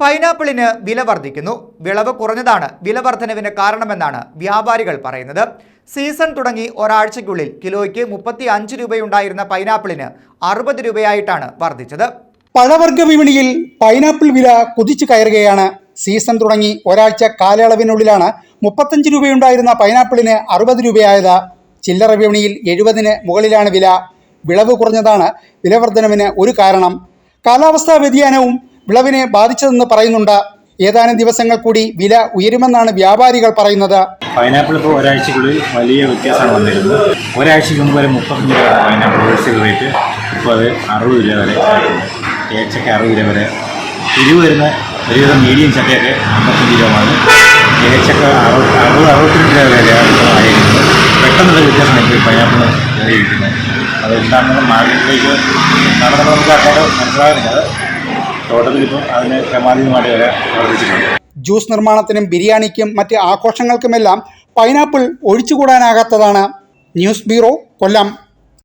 പൈനാപ്പിളിന് വില വർദ്ധിക്കുന്നു. വിളവ് കുറഞ്ഞതാണ്. വില വർധനവിന് കാരണമെന്നാണ് വ്യാപാരികൾ പറയുന്നത്. സീസൺ തുടങ്ങി ഒരാഴ്ചയ്ക്കുള്ളിൽ കിലോയ്ക്ക് മുപ്പത്തി അഞ്ച് രൂപയുണ്ടായിരുന്ന പൈനാപ്പിളിന് അറുപത് രൂപയായിട്ടാണ് വർദ്ധിച്ചത്. പഴവർഗ വിപണിയിൽ പൈനാപ്പിൾ വില കുതിച്ചു കയറുകയാണ്. സീസൺ തുടങ്ങി ഒരാഴ്ച കാലയളവിനുള്ളിലാണ് മുപ്പത്തഞ്ച് രൂപയുണ്ടായിരുന്ന പൈനാപ്പിളിന് അറുപത് രൂപയായത്. ചില്ലറ വിപണിയിൽ എഴുപതിന് മുകളിലാണ് വില. വിളവ് കുറഞ്ഞതാണ്. വിലവർദ്ധനവിന് ഒരു കാരണം. കാലാവസ്ഥാ വ്യതിയാനവും വിളവിനെ ബാധിച്ചതെന്ന് പറയുന്നുണ്ട്. ഏതാനും ദിവസങ്ങൾ കൂടി വില ഉയരുമെന്നാണ് വ്യാപാരികൾ പറയുന്നത്. പൈനാപ്പിൾ ഇപ്പോൾ ഒരാഴ്ചക്കുള്ളിൽ വലിയ വ്യത്യാസമാണ് വന്നിരുന്നത്. ഒരാഴ്ചയ്ക്ക് മുമ്പ് വരെ മുപ്പത്തഞ്ച് രൂപ പൈനാപ്പിൾ ഹോൾസെയിൽ റേറ്റ് ഇപ്പോൾ അത് അറുപത് രൂപ വരെ ഏച്ചയ്ക്ക് അറുപത് രൂപ വരെ. തിരിവ് വരുന്ന ഒരുവിധം മീഡിയം ചക്കയൊക്കെ അമ്പത്തഞ്ച് രൂപമാണ് ഏച്ചക്ക അറുപത് അറുപത് അറുപത്തിരണ്ട് രൂപ വരെയാണ് ആയിരിക്കുന്നത് പെട്ടെന്നുള്ള വ്യത്യാസമാണ് ഇപ്പോൾ പൈനാപ്പിൾ ഇരിക്കുന്നത് അത് എന്താണെന്ന് മാർക്കറ്റിലേക്ക് നടന്നത് നമുക്ക് അറിയാതെ മനസ്സിലാകുന്നില്ല. ജ്യൂസ് നിർമ്മാണത്തിനും ബിരിയാണിക്കും മറ്റ് ആഘോഷങ്ങൾക്കുമെല്ലാം പൈനാപ്പിൾ ഒഴിച്ചുകൂടാനാകാത്തതാണ് ന്യൂസ് ബ്യൂറോ കൊല്ലം.